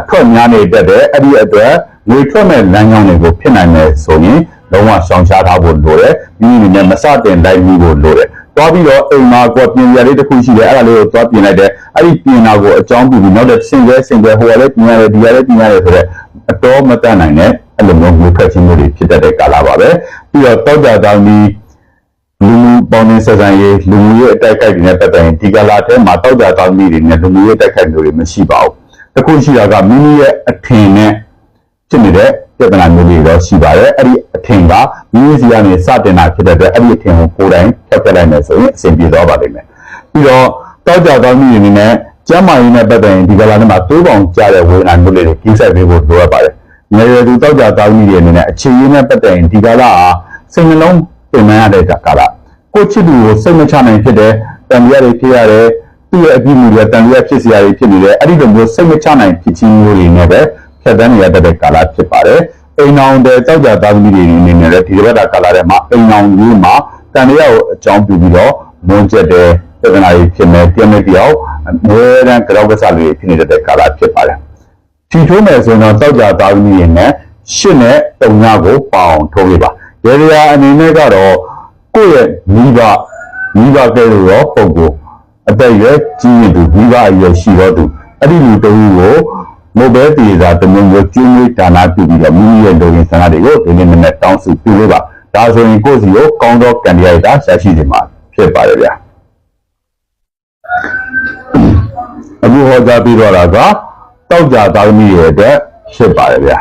အထွက်များနေတတ်တယ်အဲ့ဒီအတွက်ငွေထွက်မဲ့လမ်းကြောင်းတွေကိုဖြစ်နိုင်တယ်ဆိုရင်လုံးဝရှောင်ရှားထားဖို့လိုတယ်မိမိနဲ့မစတင်လိုက်မှုကိုလိုတယ် သွားပြီးတော့အိမ်မှာကိုပြင်ရလေးတစ်ခုရှိတယ်အဲ့ဒါလေးကိုသွားပြင်လိုက်တယ်အဲ့ဒီပြင်တာကိုအကြောင်းပြုပြီးနောက်တဲ့စင်ကြဲစင်ကြဲဟိုကလည်းပြင်ရတယ်ဒီကလည်းပြင်ရတယ်ဆိုတော့အတော်မတတ်နိုင်တဲ့အဲ့လိုမျိုးမျိုးထွက်ခြင်းမျိုးတွေဖြစ်တတ်တဲ့ကာလပါပဲပြီးတော့တောကြတောင်းပြီးလူမှုပေါင်းနေဆက်ဆံရေးလူမှုရေးအတိုက်အခိုက်တွေနဲ့ပတ်သက်ရင်ဒီကာလထဲမှာတောကြတောင်းပြီးတွေနဲ့လူမှုရေးအတိုက်အခိုက်မျိုးတွေမရှိပါဘူးတခုရှိတာကမိမိရဲ့အထင်နဲ့ ဖြစ်နေတဲ့ပြဿနာမျိုးတွေတော့ရှိပါတယ်အဲ့ဒီအထင်ကမိမိစီကနေစတင်တာဖြစ်တဲ့အတွက်အဲ့ဒီအထင်ကိုကိုယ်တိုင်ဖျက်ပြလိုက်မယ်ဆိုရင်အဆင်ပြေသွားပါလိမ့်မယ်ပြီးတော့တောကြတောင်းပြီးတွေနဲ့ကျမ်းမာရေးနဲ့ပတ်သက်ရင်ဒီကာလထဲမှာတိုးပေါင်ကြတဲ့ဝေဒနာမျိုးတွေကြီးဆက်ပေးဖို့လိုအပ်ပါတယ်။ငယ်ရွယ်သူတောက်ကြတောင်းကြီးတွေအနေနဲ့အခြေရင်းနဲ့ပတ်သက်ရင်ဒီကာလဟာစိတ်နှလုံးပင်ပန်းရတဲ့ကာလကိုချစ်သူကိုစိတ်မချနိုင်ဖြစ်တဲ့တန်တရားတွေဖြစ်ရတယ်သူ့ရဲ့အပြစ်မှုတွေတန်တရားဖြစ်စရာတွေဖြစ်နေတယ်အဲ့ဒီလိုမျိုးစိတ်မချနိုင်ဖြစ်ခြင်းမျိုးတွေနဲ့ပဲ ဖြတ်သန်းနေရတဲ့ကာလဖြစ်ပါတယ်။အိမ်အောင်တဲ့တောက်ကြတောင်းကြီးတွေအနေနဲ့လည်းဒီဘက်ကကာလထဲမှာအိမ်အောင်ကြီးမှာတန်တရားကိုအကြောင်းပြုပြီးတော့မွန်းကျက်တဲ့ပြဿနာတွေဖြစ်နေတယောက်နဲ့တယောက်အများရန်ကြောက်ကစားတွေဖြစ်နေတဲ့ကာလဖြစ်ပါတယ်။ထီထိုးမယ်ဆိုရင်တော့တောက်ကြသားဦးကြီးနဲ့ရှစ်နဲ့တုံညကိုပေါအောင်ထိုးပြပါ။ရေရာအနေနဲ့ကတော့ကိုယ့်ရဲ့မိဘမိဘကလေးရောပုံကိုအသက်ရွယ်ကြီးရင်သူမိဘအရွယ်ရှိတော့သူအဲ့ဒီလူတူကို မိုဘဲတီသာတမျိုးမျိုးကျင်းဝေးဒါနာပြုပြီးတော့မိမိရဲ့လူရင်းဆန္ဒတွေကိုဒီနေ့နဲ့တောင်းစုပြုလို့ပါ။ဒါဆိုရင်ကိုယ့်စီကိုကောင်းသောကံတရားတာဆက်ရှိနေမှာဖြစ်ပါတယ်ဗျာ။အခုဟောကြားပြီးတော့တာကတောက်ကြသားသမီးရဲ့အတွက်ဖြစ်ပါတယ်ဗျာ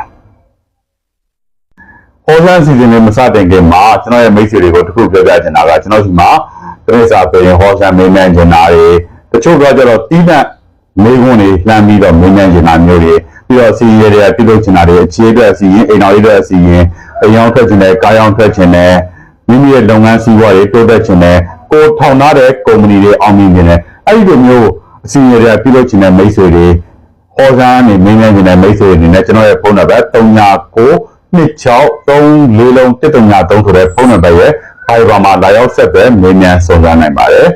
ဟောကြားစီစဉ်လေးမစတင်ခင်မှာကျွန်တော်ရဲ့မိတ်ဆွေတွေကိုတခုပြောပြချင်တာကကျွန်တော်ဒီမှာတရိစာပြင်ဟောကြားမင်းမြန်ချင်တာတွေတချို့ကကြတော့တီးတန့် မိခွန်းတွေလှမ်းပြီးတော့မင်းမြန်ချင်တာမျိုးတွေပြီးတော့စီရည်တွေကပြုလုပ်ချင်တာတွေအခြေအတွက်စီရင်အိမ်တော်ရေးအတွက်စီရင်အိမ်ရောက်ထွက်ချင်တယ်ကားရောက်ထွက်ချင်တယ်မိမိရဲ့လုပ်ငန်းစီးပွားတွေတိုးတက်ချင်တယ်ကိုထောင်ထားတဲ့ကုမ္ပဏီတွေအောင်မြင်နေတယ်အဲ့ဒီလိုမျိုးအစီအစဉ်တွေပြုလုပ်ချင်တဲ့မိတ်ဆွေတွေဟောစားနေမင်းများချင်တဲ့မိတ်ဆွေတွေအနေနဲ့ကျွန်တော်ရဲ့ဖုန်းနံပါတ်39 26 34လုံး133ဆိုတဲ့ဖုန်းနံပါတ်ရဲ့ Fiber မှာလာရောက်ဆက်သွယ်မင်းများစုံစမ်းနိုင်ပါတယ်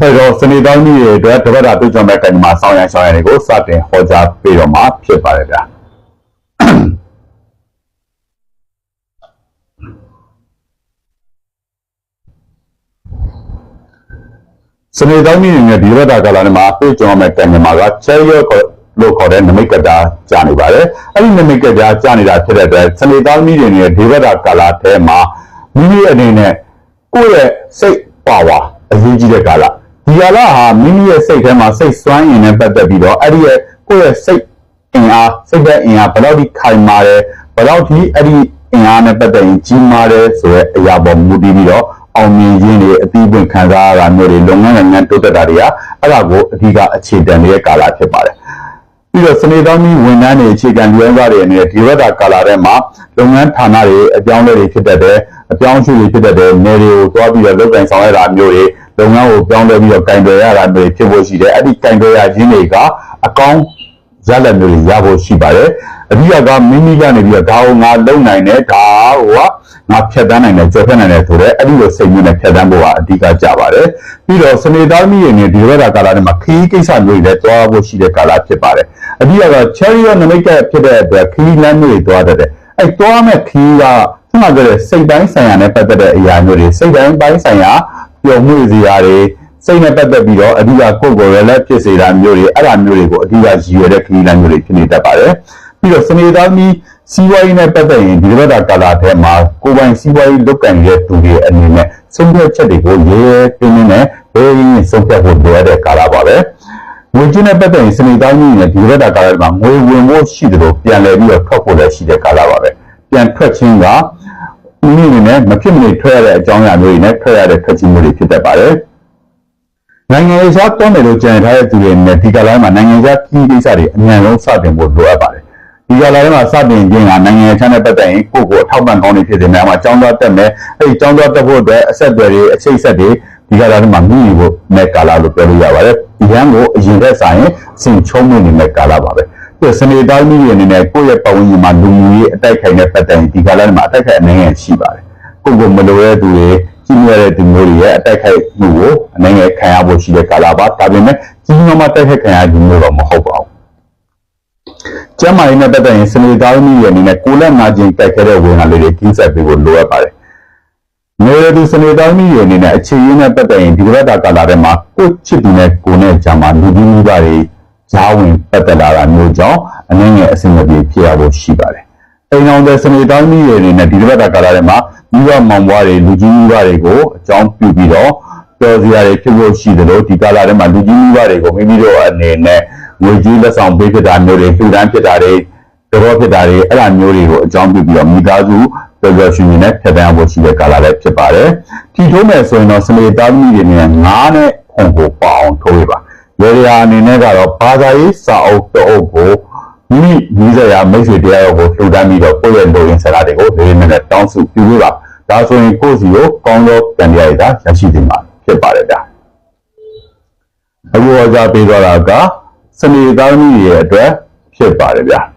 အဲတော့စနေတိုင်းကြီးရဲ့အတွက်တပတ်တာပြုကြမဲ့ကံမှာဆောင်းရံဆောင်းရံတွေကိုစတင်ဟောကြားပေးတော့မှာဖြစ်ပါတယ်ဗျာစနေတိုင်းကြီးနဲ့ဒီရတာကာလနဲ့မှာပြေကြုံမဲ့ကံမှာကချဲရောလို့ခေါ်တဲ့နမိတ်ကတာကြာနေပါတယ်အဲ့ဒီနမိတ်ကတာကြာနေတာဖြစ်တဲ့အတွက်စနေတိုင်းကြီးတွေနဲ့ဒီရတာကာလထဲမှာမိမိအနေနဲ့ကိုယ့်ရဲ့စိတ်ပါဝါအရေးကြီးတဲ့ကာလ ဒီကာလဟာမိမိရဲ့စိတ်ထဲမှာစိတ်စွမ်းရည်နဲ့ပတ်သက်ပြီးတော့အဲ့ဒီရဲ့ကိုယ့်ရဲ့စိတ်အင်အားစိတ်ဓာတ်အင်အားဘယ်လောက်ထိခိုင်မာတယ်ဘယ်လောက်ထိအဲ့ဒီအင်အားနဲ့ပတ်သက်ရင်ကြီးမားတယ်ဆိုတဲ့အရာပေါ်မူတည်ပြီးတော့အောင်မြင်ခြင်းတွေအသီးပွင့်ခံစားရတာမျိုးတွေလုပ်ငန်းငန်းတိုးတက်တာတွေကအဲ့ဒါကိုအဓိကအခြေတန်နေတဲ့ကာလဖြစ်ပါတယ်ပြီးတော့စနေသောမီဝန်ထမ်းတွေအခြေခံလူရင်းသားတွေအနေနဲ့ဒီဝက်တာကာလာထဲမှာလုပ်ငန်းဌာနတွေအပြောင်းအလဲတွေဖြစ်တတ်တယ်အပြောင်းအရွှေ့တွေဖြစ်တတ်တယ်နေတွေကိုသွားပြီးတော့လုပ်ကင်ဆောင်ရတာမျိုးတွေ လုပ်ငန်းကိုပြောင်းလဲပြီးတော့ကင်တွယ်ရတာမျိုးတွေဖြစ်ဖို့ရှိတယ်အဲ့ဒီကင်တွယ်ရခြင်းတွေကအကောင်းရလက်မျိုးတွေရဖို့ရှိပါတယ်အဓိကကမိမိကနေပြီးတော့ဒါကိုငါလုံနိုင်တယ်ဒါဟိုကငါဖြတ်တန်းနိုင်တယ်ကြော်ဖြတ်နိုင်တယ်ဆိုတော့အဲ့ဒီလိုစိတ်မျိုးနဲ့ဖြတ်တန်းဖို့ကအဓိကကြပါတယ်ပြီးတော့စနေသားမိရနေဒီဘက်ကကာလထဲမှာခီးကိစ္စမျိုးတွေလည်းတွားဖို့ရှိတဲ့ကာလဖြစ်ပါတယ်အဓိကက cherry ရနမိတ်ကဖြစ်တဲ့အတွက်ခီးလမ်းမျိုးတွေတွားတတ်တယ်အဲ့တွားမဲ့ခီးကခုနကပြောတဲ့စိတ်တိုင်းဆိုင်ရာနဲ့ပတ်သက်တဲ့အရာမျိုးတွေစိတ်တိုင်းပိုင်းဆိုင်ရာ ပျော်မှုစရာတွေစိတ်နဲ့ပတ်သက်ပြီးတော့အဓိကကိုယ်ကိုယ်ရလက်ဖြစ်စေတာမျိုးတွေအဲ့ဒါမျိုးတွေကိုအဓိကရည်ရွယ်တဲ့ခရီးလမ်းမျိုးတွေဖြစ်နေတတ်ပါတယ်ပြီးတော့စနေသားမီစီးပွားရေးနဲ့ပတ်သက်ရင်ဒီဘက်ကကာလာထဲမှာကိုယ်ပိုင်စီးပွားရေးလုပ်ကင်တဲ့သူတွေအနေနဲ့ဆုံးဖြတ်ချက်တွေကိုရဲရဲတင်းတင်းနဲ့ဘယ်ရင်းဆုံးဖြတ်ဖို့လိုရတဲ့ကာလာပါပဲငွေကြေးနဲ့ပတ်သက်ရင်စနေသားမီနဲ့ဒီဘက်ကကာလာထဲမှာငွေဝင်ဖို့ရှိတယ်လို့ပြန်လည်ပြီးတော့ထွက်ဖို့လည်းရှိတဲ့ကာလာပါပဲပြန်ထွက်ခြင်းက မိမိအနေနဲ့မဖြစ်မနေထွက်ရတဲ့အကြောင်းအရာမျိုးတွေနဲ့ထွက်ရတဲ့ထွက်ခြင်းမျိုးတွေဖြစ်တတ်ပါတယ်နိုင်ငံရေးစားတွန်းတယ်လို့ကြံထားတဲ့သူတွေနဲ့ဒီကလာမှာနိုင်ငံခြားပြည်ကိစ္စတွေအမြန်ဆုံးစတင်ဖို့လိုအပ်ပါတယ်ဒီကလာမှာစတင်ခြင်းကနိုင်ငံခြားနဲ့ပတ်သက်ရင်ကိုယ့်ကိုအထောက်ပံ့ကောင်းနေဖြစ်တဲ့နေရာမှာចောင်းသားတက်မယ်အဲဒီចောင်းသားတက်ဖို့အတွက်အဆက်အသွယ်တွေအချိတ်ဆက်တွေဒီကလာမှာမြည်ဖို့မဲ့ကာလာလို့ပြောလို့ရပါတယ်ဒီဟန်ကိုအရင်ကဆိုင်ရင်စင်ချုံးနေနေတဲ့ကာလာပါပဲ ဒီစနေတိုင်းမျိုးအနေနဲ့ကိုယ့်ရဲ့ပတ်ဝန်းကျင်မှာလူမျိုးရေးအတိုက်ခိုက်တဲ့ပတ်သက်ရင်ဒီကလာမှာအတိုက်ခိုက်အနေနဲ့ရှိပါတယ်ကိုယ့်ကိုမလိုတဲ့သူတွေကြီးမြတ်တဲ့ဒီမျိုးတွေရဲ့အတိုက်ခိုက်မှုကိုအနေငယ်ခံရဖို့ရှိတဲ့ကာလပါဒါပေမဲ့ကြီးမားမှတိုက်ခိုက်ခံရခြင်းမျိုးတော့မဟုတ်ပါဘူးကျမ်းမာရေးနဲ့ပတ်သက်ရင်စနေသားသမီးရဲ့အနေနဲ့ကိုလက်နာခြင်းတိုက်ခဲ့တဲ့ဝင်လာလေးတွေကြီးဆက်ပေးဖို့လိုအပ်ပါတယ်နေရသူစနေသားသမီးရဲ့အနေနဲ့အခြေရင်းနဲ့ပတ်သက်ရင်ဒီဘက်ကကာလထဲမှာကိုချစ်သူနဲ့ကိုနဲ့ဂျာမာလူကြီးမိဘတွေ ဂျာဝင်ပတ်သက်လာတာမျိုးကြောင့်အနေငယ်အဆင်မပြေဖြစ်ရဖို့ရှိပါတယ်အိမ်အောင်တဲ့စနေသားသမီးတွေအနေနဲ့ဒီတစ်ပတ်တာကာလထဲမှာမိဘမောင်ဘွားတွေလူကြီးမိဘတွေကိုအကြောင်းပြုပြီးတော့တော်စရာတွေဖြစ်ဖို့ရှိတယ်လို့ဒီကာလထဲမှာလူကြီးမိဘတွေကိုမိမိတို့အနေနဲ့ငွေကြီးလက်ဆောင်ပေးဖြစ်တာမျိုးတွေလူတန်းဖြစ်တာတွေတော်ဖြစ်တာတွေအဲ့ဒါမျိုးတွေကိုအကြောင်းပြုပြီးတော့မိသားစုပျော်ပျော်ရွှင်ရွှင်နဲ့ဖြတ်သန်းဖို့ရှိတဲ့ကာလလည်းဖြစ်ပါတယ်။ထီထိုးမယ်ဆိုရင်တော့စနေသားသမီးတွေနဲ့ငားနဲ့ခွန်ကိုပေါအောင်ထိုးရပါ။ ရေရာအနေနဲ့ကတော့ဘာသာရေးစာအုပ်တအုပ်ကိုမိမိမိစရာမိတ်ဆွေတရားကိုလှူဒန်းပြီးတော့ကိုယ့်ရဲ့လူရင်းဆရာတွေကိုလေးလေးနက်နက်တောင်းစုပြုလို့ပါ။ဒါဆိုရင်ကိုယ့်စီကိုကောင်းသောကံတရားတွေရရှိနေမှာဖြစ်ပါတယ်ဗျာ။အခုအကြပေးတော့တာကစနေသားသမီးတွေရဲ့အတွက်ဖြစ်ပါတယ်ဗျာ။